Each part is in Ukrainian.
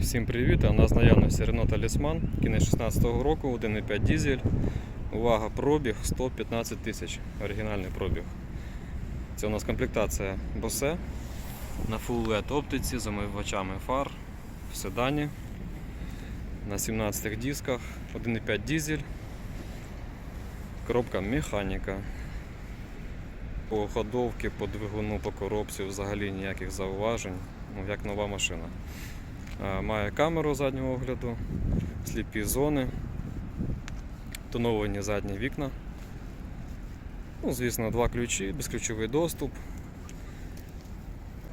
Всім привіт! У нас наявності Renault Talisman, кінець 16 року, 1,5 дизель. Увага, пробіг 115 тисяч. Оригінальний пробіг. Це у нас комплектація Bose на Full LED оптиці з фар в седані. На 17 дисках, 1,5 дизель. Коробка механіка. По ходовці, по двигуну, по коробці взагалі ніяких зауважень, ну, як нова машина. Е, Має камеру заднього огляду, сліпі зони, тоновані задні вікна. Ну, звісно, два ключі, безключовий доступ.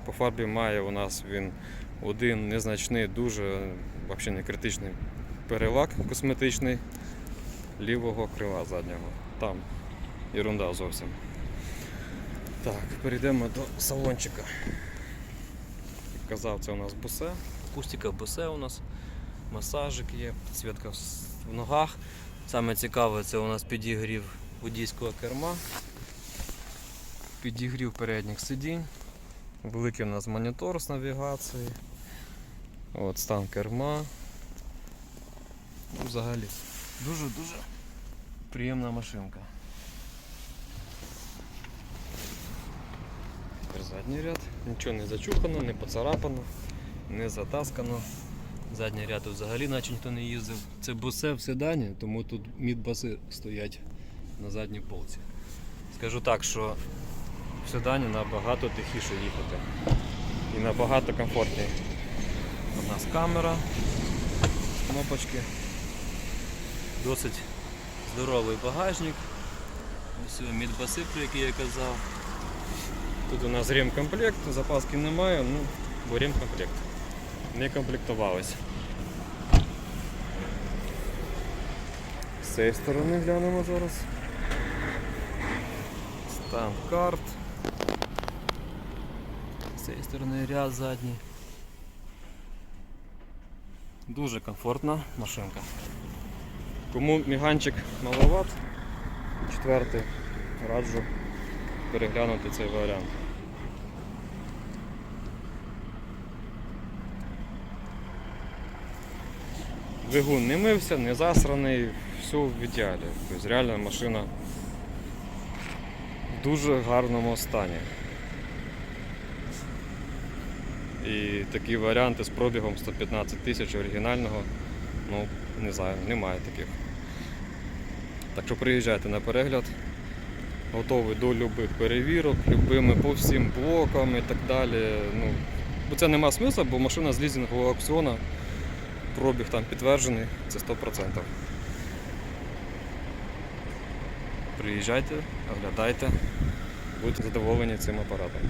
По фарбі має у нас він один незначний, дуже взагалі не критичний перелак косметичний лівого крила заднього. Там ерунда зовсім. Так, перейдемо до салончика. Як казав, це у нас бусе. Акустика бусе у нас, масажик є, підсвітка в- ногах. Саме цікаве це у нас підігрів водійського керма, підігрів передніх сидінь, великий у нас монітор з навігації. От стан керма. Ну, Взагалі дуже-дуже приємна машинка. Тепер задній ряд. Нічого не зачухано, не поцарапано, не затаскано. Задній ряд взагалі наче ніхто не їздив. Це бусе в седані, тому тут мідбаси стоять на задній полці. Скажу так, що в седані набагато тихіше їхати. І набагато комфортніше. У нас камера, кнопочки. Досить здоровий багажник. Ось мідбаси, про які я казав. Тут у нас ремкомплект, запаски немає, ну, бо ремкомплект. Не комплектувалось. З цієї сторони глянемо зараз. Стан карт. З цієї сторони ряд задній. Дуже комфортна машинка. Кому міганчик маловат, четвертий раджу переглянути цей варіант. Двигун не мився, не засраний, все в ідеалі. Тобто реально машина в дуже гарному стані. І такі варіанти з пробігом 115 тисяч оригінального, ну, не знаю, немає таких. Так що приїжджайте на перегляд готовий до любих перевірок, любими по всім блокам і так далі. Ну, бо це нема смисла, бо машина з лізингового аукціону, пробіг там підтверджений, це 100%. Приїжджайте, оглядайте, будьте задоволені цим апаратом.